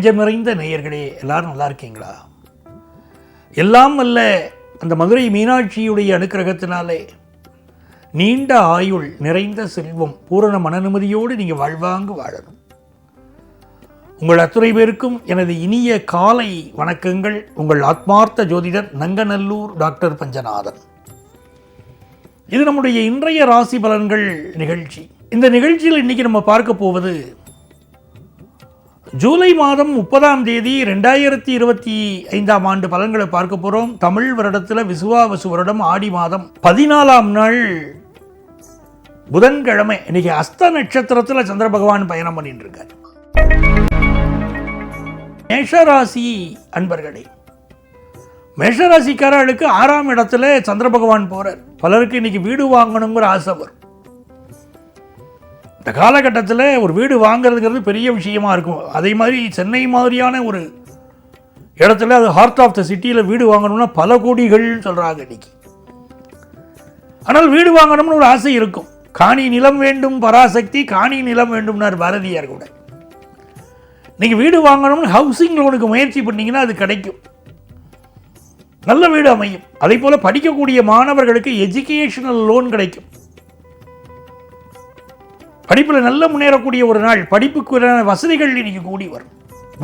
நெஞ்சமிறைந்த நேயர்களே எல்லாரும் நல்லா இருக்கீங்களா? எல்லாம் அல்ல அந்த மதுரை மீனாட்சியுடைய அனுக்கிரகத்தினாலே. நீண்ட ஆயுள் நிறைந்த செல்வம் பூரண மனநிம்மதியோடு நீங்கள் வாழ்வாங்கு வாழணும். உங்கள் அத்துறை பேருக்கும் எனது இனிய காலை வணக்கங்கள் உங்கள் ஆத்மார்த்த ஜோதிடர் நங்கநல்லூர் டாக்டர் பஞ்சநாதன். இது நம்முடைய இன்றைய ராசி பலன்கள் நிகழ்ச்சி. இந்த நிகழ்ச்சியில் இன்னைக்கு நம்ம பார்க்க போவது ஜூலை மாதம் முப்பதாம் தேதி ரெண்டாயிரத்தி இருபத்தி ஐந்தாம் ஆண்டு பலன்களை பார்க்க போகிறோம் தமிழ் வருடத்தில் விசுவாவசு வருடம் ஆடி மாதம் பதினாலாம் நாள் புதன்கிழமை. இன்னைக்கு அஸ்த நட்சத்திரத்தில் சந்திர பகவான் பயணம் பண்ணிட்டு இருக்கார் மேஷராசி அன்பர்களே மேஷராசிக்காரர்களுக்கு ஆறாம் இடத்துல சந்திர பகவான் போறார். பலருக்கு இன்னைக்கு வீடு வாங்கணுங்கிற ஆசை வரும். இந்த காலகட்டத்தில் ஒரு வீடு வாங்குறதுங்கிறது பெரிய விஷயமா இருக்கும். அதே மாதிரி சென்னை மாதிரியான ஒரு இடத்துல அது ஹார்ட் ஆஃப் த சிட்டியில் வீடு வாங்கணும்னா பல கோடிகள் சொல்கிறாங்க இன்னைக்கு. ஆனால் வீடு வாங்கணும்னு ஒரு ஆசை இருக்கும். காணி நிலம் வேண்டும் பராசக்தி காணி நிலம் வேண்டும்னார் பாரதியார் கூட. நீங்கள் வீடு வாங்கணும்னு ஹவுசிங் லோனுக்கு முயற்சி பண்ணிங்கன்னா அது கிடைக்கும். நல்ல வீடு அமையும். அதே போல் படிக்கக்கூடிய மாணவர்களுக்கு எஜுகேஷனல் லோன் கிடைக்கும். படிப்பில் நல்ல முன்னேறக்கூடிய ஒரு நாள் படிப்புக்கு வசதிகள் இன்னைக்கு கூடி வரும்.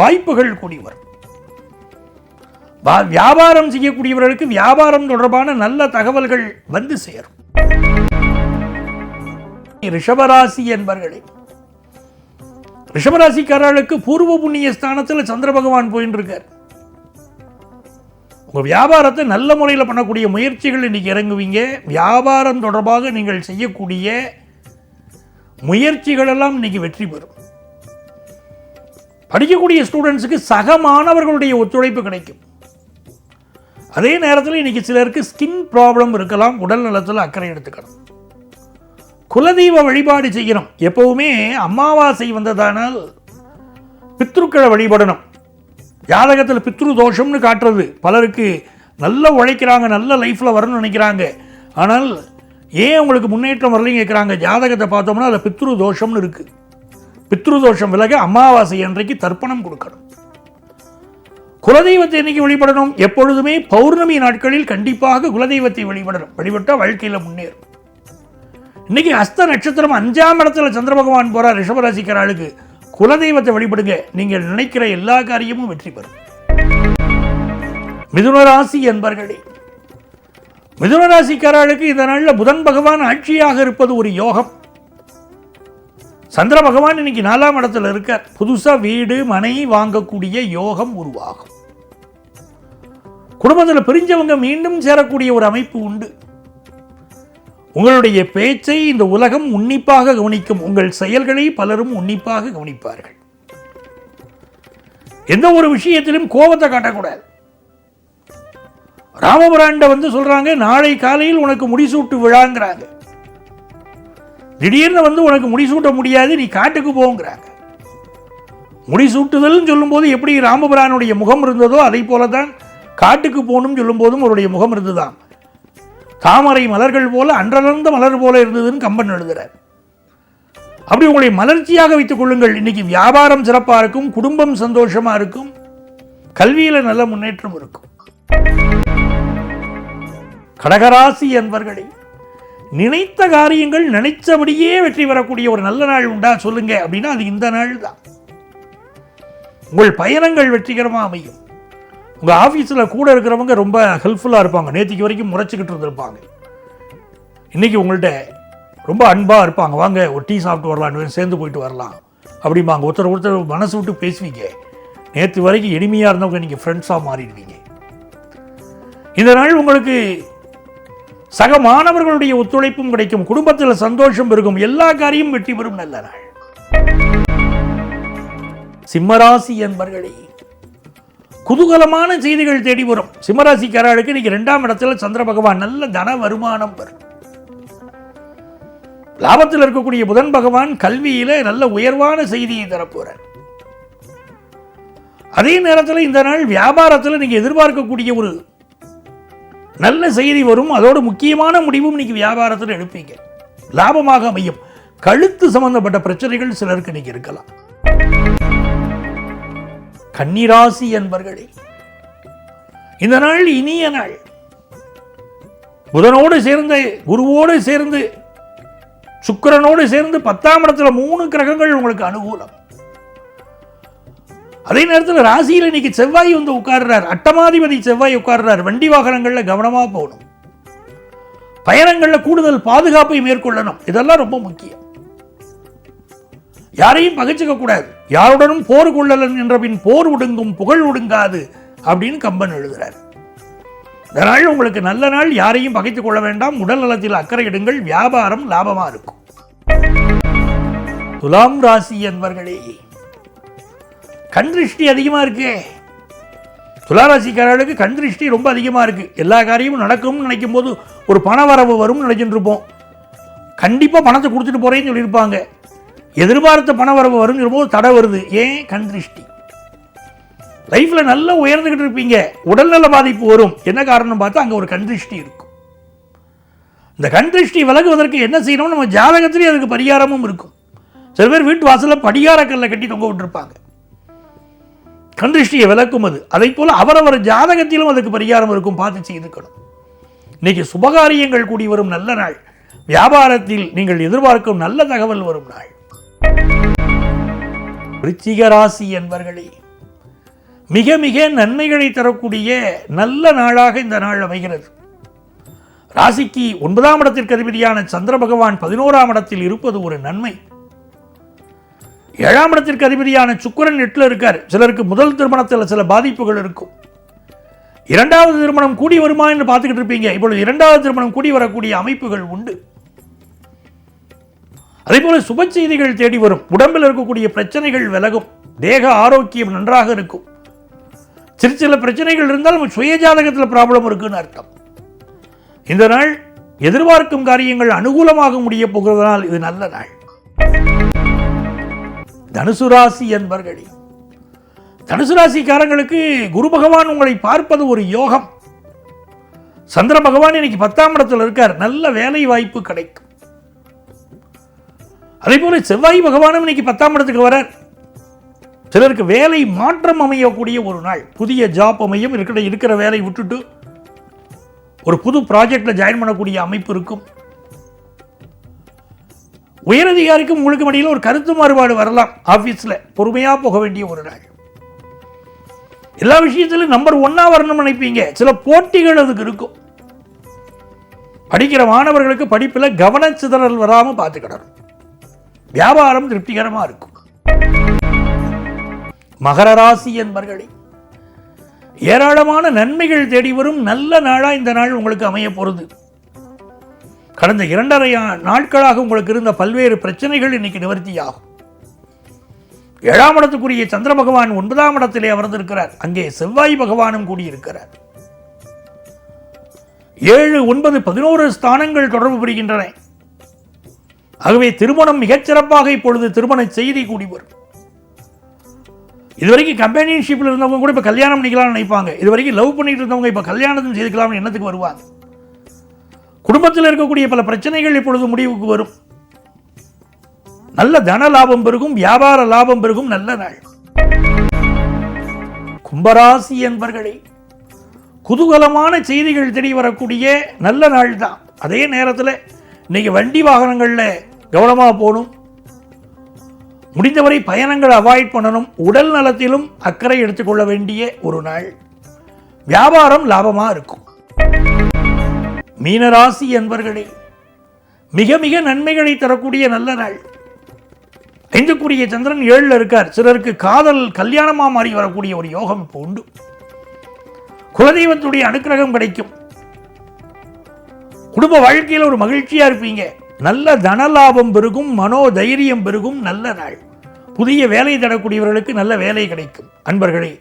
வாய்ப்புகள் கூடி வரும். வியாபாரம் செய்யக்கூடியவர்களுக்கு வியாபாரம் தொடர்பான நல்ல தகவல்கள் வந்து சேரும். ரிஷபராசி என்பர்களே ரிஷபராசிக்காரர்களுக்கு பூர்வ புண்ணிய ஸ்தானத்தில் சந்திர பகவான் போயின்னு இருக்கார் உங்கள் வியாபாரத்தை நல்ல முறையில் பண்ணக்கூடிய முயற்சிகள் இன்னைக்கு இறங்குவீங்க. வியாபாரம் தொடர்பாக நீங்கள் செய்யக்கூடிய முயற்சிகளெல்லாம் இன்னைக்கு வெற்றி பெறும். படிக்கக்கூடிய ஸ்டூடெண்ட்ஸுக்கு சக மாணவர்களுடைய ஒத்துழைப்பு கிடைக்கும். அதே நேரத்தில் இன்னைக்கு சிலருக்கு ஸ்கின் ப்ராப்ளம் இருக்கலாம் உடல் நலத்தில் அக்கறை எடுத்துக்கணும் குலதெய்வ வழிபாடு செய்யணும். எப்பவுமே அமாவாசை வந்ததானால் பித்ருக்களை வழிபடணும். ஜாதகத்தில் பித்ரு தோஷம்னு காட்டுறது. பலருக்கு நல்ல உழைக்கிறாங்க நல்ல லைஃப்பில் வரணும்னு நினைக்கிறாங்க. ஆனால் ஏன் உங்களுக்கு முன்னேற்றம் வரலைன்னு கேட்குறாங்க ஜாதகத்தை பார்த்தோம்னா அதில் பித்ரு தோஷம்னு இருக்குது பித்ரு தோஷம் விலக அமாவாசை அன்றைக்கு தர்ப்பணம் கொடுக்கணும். குலதெய்வத்தை இன்னைக்கு வழிபடணும்? எப்பொழுதுமே பௌர்ணமி நாட்களில் கண்டிப்பாக குலதெய்வத்தை வழிபடணும். வழிபட்டால் வாழ்க்கையில் முன்னேறும். இன்னைக்கு அஸ்த நட்சத்திரம் அஞ்சாம் இடத்துல சந்திர பகவான் போகிறார் ரிஷபராசிக்காரர்களுக்கு குலதெய்வத்தை வழிபடுங்க. நீங்கள் நினைக்கிற எல்லா காரியமும் வெற்றி பெறும். மிதுனராசி என்பர்களே மிதுனராசிக்காரர்களுக்கு இந்த நாளில் புதன் பகவான் ஆட்சியாக இருப்பது ஒரு யோகம். சந்திர பகவான் இன்னைக்கு நாலாம் இடத்துல இருக்கார். புதுசா வீடு மனை வாங்கக்கூடிய யோகம் உருவாகும். குடும்பத்தில் பிரிஞ்சவங்க மீண்டும் சேரக்கூடிய ஒரு அமைப்பு உண்டு. உங்களுடைய பேச்சை இந்த உலகம் உன்னிப்பாக கவனிக்கும். உங்கள் செயல்களை பலரும் உன்னிப்பாக கவனிப்பார்கள். எந்த ஒரு விஷயத்திலும் கோபத்தை காட்டக்கூடாது. ராமபுராண்ட வந்து சொல்றாங்க நாளை காலையில் உனக்கு முடிசூட்டு விழாங்கிறாங்க. திடீர்னு வந்து உனக்கு முடிசூட்ட முடியாது நீ காட்டுக்கு போங்கிறாங்க. முடிசூட்டுதல்னு சொல்லும்போது எப்படி ராமபுரானுடைய முகம் இருந்ததோ அதை போல தான் காட்டுக்கு போகணும்னு சொல்லும்போதும் அவருடைய முகம் இருந்துதான் தாமரை மலர்கள் போல அன்றலர்ந்த மலர் போல இருந்ததுன்னு கம்பன் எழுதுறார். அப்படி உங்களை மலர்ச்சியாக வைத்துக் கொள்ளுங்கள். இன்னைக்கு வியாபாரம் சிறப்பாக இருக்கும் குடும்பம் சந்தோஷமா இருக்கும் கல்வியில் நல்ல முன்னேற்றம் இருக்கும். கடகராசி என்பர்களே நினைத்த காரியங்கள் நினைச்சபடியே வெற்றி பெறக்கூடிய ஒரு நல்ல நாள் உண்டா சொல்லுங்க அப்படின்னா அது இந்த நாள் தான் உங்கள் பயணங்கள் வெற்றிகரமாக அமையும். உங்கள் ஆஃபீஸில் கூட இருக்கிறவங்க ரொம்ப ஹெல்ப்ஃபுல்லாக இருப்பாங்க. நேற்றுக்கு வரைக்கும் முறைச்சிக்கிட்டு இருந்திருப்பாங்க. இன்றைக்கி உங்கள்கிட்ட ரொம்ப அன்பாக இருப்பாங்க. வாங்க ஒரு டீ சாப்பிட்டு வரலாம் சேர்ந்து போயிட்டு வரலாம் அப்படிம்பாங்க. ஒருத்தர் ஒருத்தர் மனசு விட்டு பேசுவீங்க. நேற்று வரைக்கும் எளிமையாக இருந்தவங்க நீங்கள் ஃப்ரெண்ட்ஸாக மாறிடுவீங்க. இந்த நாள் உங்களுக்கு சக மாணவர்களுடைய ஒத்துழைப்பும் கிடைக்கும் குடும்பத்தில் சந்தோஷம் இருக்கும் எல்லா காரியமும் வெற்றி பெறும் நல்ல நாள். சிம்மராசி என்பர்களே குதூகலமான செய்திகள் தேடி வரும். சிம்மராசிக்காரர்களுக்கு இன்னைக்கு ரெண்டாம் இடத்துல சந்திர பகவான் நல்ல தன வருமானம் வரும் லாபத்தில் இருக்கக்கூடிய புதன் பகவான் கல்வியில நல்ல உயர்வான செய்தியை தரப்போற அதே நேரத்தில் இந்த நாள் வியாபாரத்தில் நீங்க எதிர்பார்க்கக்கூடிய ஒரு நல்ல செய்தி வரும். அதோடு முக்கியமான முடிவும் இன்னைக்கு வியாபாரத்தில் எடுப்பீங்க. லாபமாக அமையும். கழுத்து சம்பந்தப்பட்ட பிரச்சனைகள் சிலருக்கு இன்னைக்கு இருக்கலாம். கன்னிராசி என்பர்களே இந்த நாள் இனிய நாள். புதனோடு சேர்ந்து குருவோடு சேர்ந்து சுக்கரனோடு சேர்ந்து பத்தாம் இடத்துல மூணு கிரகங்கள் உங்களுக்கு அனுகூலம். அதே நேரத்தில் ராசியில் இன்னைக்கு செவ்வாய் வந்து உட்கார்றார். அட்டமாதிபதி செவ்வாய் உட்கார்றார். வண்டி வாகனங்களில் கவனமா போகணும். பயணங்கள்ல கூடுதல் பாதுகாப்பை மேற்கொள்ளணும். இதெல்லாம் ரொம்ப முக்கியம். யாரையும் பகிச்சுக்க கூடாது. யாருடனும் போர் கொள்ளலன் என்ற பின் போர் ஒடுங்கும் புகழ் ஒடுங்காது அப்படின்னு கம்பன் எழுதுகிறார் இந்த நாள் உங்களுக்கு நல்ல நாள். யாரையும் பகைத்துக் கொள்ள வேண்டாம். உடல் நலத்தில் அக்கறை எடுங்கள். வியாபாரம் லாபமா இருக்கும். துலாம் ராசி என்பர்களே கண் திருஷ்டி அதிகமாக இருக்கு. துளாராசிக்காரர்களுக்கு கண் திருஷ்டி ரொம்ப அதிகமாக இருக்குது எல்லா காரியமும் நடக்கும்னு நினைக்கும் போது ஒரு பண வரவு வரும்னு நினச்சிட்டு இருப்போம் கண்டிப்பாக பணத்தை கொடுத்துட்டு போகிறேன்னு சொல்லியிருப்பாங்க. எதிர்பார்த்த பண வரவு வருங்கிற போது தடை வருது. ஏன்? கண் திருஷ்டி. லைஃப்பில் நல்லா உயர்ந்துக்கிட்டு இருப்பீங்க. உடல்நல பாதிப்பு வரும். என்ன காரணம் பார்த்தா அங்கே ஒரு கண் திருஷ்டி இருக்கும். இந்த கண் திருஷ்டி விலகுவதற்கு என்ன செய்யணும் நம்ம ஜாதகத்திலேயே அதுக்கு பரிகாரமும் இருக்கும். சில பேர் வீட்டு வாசலில் படிகார கல்லை கட்டி தொங்க விட்டுருப்பாங்க. கண் விளக்கும் அது அதை போல அவரவர் ஜாதகத்திலும் அதுக்கு பரிகாரம் இருக்கும். பார்த்து செய்துக்கணும். இன்னைக்கு சுபகாரியங்கள் கூடி வரும் நல்ல நாள். வியாபாரத்தில் நீங்கள் எதிர்பார்க்கும் நல்ல தகவல் வரும் நாள். ரிச்சிக ராசி என்பர்களே மிக மிக நன்மைகளை தரக்கூடிய நல்ல நாளாக இந்த நாள் அமைகிறது. ராசிக்கு ஒன்பதாம் இடத்திற்கு அதிபதியான சந்திர பகவான் பதினோராம் இடத்தில் இருப்பது ஒரு நன்மை. ஏழாம் இடத்திற்கு அதிபதியான சுக்கிரன் எட்டில் இருக்கார். சிலருக்கு முதல் திருமணத்தில் சில பாதிப்புகள் இருக்கும். இரண்டாவது திருமணம் கூடி வருமா என்று பார்த்துக்கிட்டு இருப்பீங்க. இப்பொழுது இரண்டாவது திருமணம் கூடி வரக்கூடிய அமைப்புகள் உண்டு. அதே போல சுப செய்திகள் தேடி வரும். உடம்பில் இருக்கக்கூடிய பிரச்சனைகள் விலகும். தேக ஆரோக்கியம் நன்றாக இருக்கும். சிறு சில பிரச்சனைகள் இருந்தால் நம்ம சுய ஜாதகத்தில் ப்ராப்ளம் இருக்குன்னு அர்த்தம். இந்த நாள் எதிர்பார்க்கும் காரியங்கள் அனுகூலமாக முடிய போகிறதுனால் இது நல்ல நாள். தனுசு ராசி என்பர்களே தனுசு ராசிக்காரங்களுக்கு குரு பகவான் உங்களை பார்ப்பது ஒரு யோகம். சந்திர பகவான் இன்னைக்கு பத்தாம் இடத்துல இருக்கார் நல்ல வேலை வாய்ப்பு கிடைக்கும். அதே போல செவ்வாய் பகவானும் இன்னைக்கு பத்தாம் இடத்துக்கு வரார். சிலருக்கு வேலை மாற்றம் அமையக்கூடிய ஒரு நாள் புதிய ஜாப் அமையும் இருக்கிற இருக்கிற வேலையை விட்டுட்டு ஒரு புது ப்ராஜெக்டில் ஜாயின் பண்ணக்கூடிய அமைப்பு இருக்கும். உயரதிகாரிக்கும் உங்களுக்கு மடியில் ஒரு கருத்து மாறுபாடு வரலாம். ஆஃபீஸில் பொறுமையாக போக வேண்டிய ஒரு நாள். எல்லா விஷயத்திலும் நம்பர் ஒன்னா வரணும்னு நினைப்பீங்க. சில போட்டிகள் அதுக்கு இருக்கும். படிக்கிற மாணவர்களுக்கு படிப்பில் கவனச்சிதறல் வராமல் பார்த்துக்கிடணும். வியாபாரம் திருப்திகரமாக இருக்கும். மகர ராசி என்பர்களே ஏராளமான நன்மைகள் தேடி வரும் நல்ல நாளா இந்த நாள் உங்களுக்கு அமைய போகிறது கடந்த இரண்டரை நாட்களாக உங்களுக்கு இருந்த பல்வேறு பிரச்சனைகள் இன்னைக்கு நிவர்த்தியாகும். ஏழாம் இடத்துக்குரிய சந்திர பகவான் ஒன்பதாம் இடத்திலே அமர்ந்திருக்கிறார். அங்கே செவ்வாய் பகவானும் கூடியிருக்கிறார். ஏழு ஒன்பது பதினோரு ஸ்தானங்கள் தொடர்பு பெறுகின்றன ஆகவே திருமணம் மிகச்சிறப்பாக இப்பொழுது திருமண செய்தி கூடி வரும். இதுவரைக்கும் கம்பெனியன்ஷிப்பில் இருந்தவங்க கூட இப்போ கல்யாணம் பண்ணிக்கலாம்னு நினைப்பாங்க. இதுவரைக்கும் லவ் பண்ணிட்டு இருந்தவங்க இப்போ கல்யாணத்தையும் செய்துக்கலாம்னு எண்ணத்துக்கு வருவாங்க. குடும்பத்தில் இருக்கக்கூடிய பல பிரச்சனைகள் இப்பொழுது முடிவுக்கு வரும். நல்ல தன லாபம் பெருகும் வியாபார லாபம் பெருகும் நல்ல நாள். கும்பராசி என்பர்களே குதூகலமான செய்திகள் தெரிய வரக்கூடிய நல்ல நாள் தான் அதே நேரத்தில் இன்னைக்கு வண்டி வாகனங்களில் கவனமாக போகணும். முடிந்தவரை பயணங்களை அவாய்ட் பண்ணணும். உடல் நலத்திலும் அக்கறை எடுத்துக்கொள்ள வேண்டிய ஒரு நாள். வியாபாரம் லாபமாக இருக்கும். மீனராசி என்பர்களே மிக மிக நன்மைகளை தரக்கூடிய நல்ல நாள். ஐந்துக்குரிய சந்திரன் ஏழுல இருக்கார். சிலருக்கு காதல் கல்யாணமா மாறி வரக்கூடிய ஒரு யோகம் இப்போ உண்டு. குலதெய்வத்துடைய அனுக்கிரகம் கிடைக்கும். குடும்ப வாழ்க்கையில் ஒரு மகிழ்ச்சியா இருப்பீங்க. நல்ல தனலாபம் பெருகும் மனோ தைரியம் பெருகும் நல்ல நாள். புதிய வேலை தரக்கூடியவர்களுக்கு நல்ல வேலை கிடைக்கும். அன்பர்களே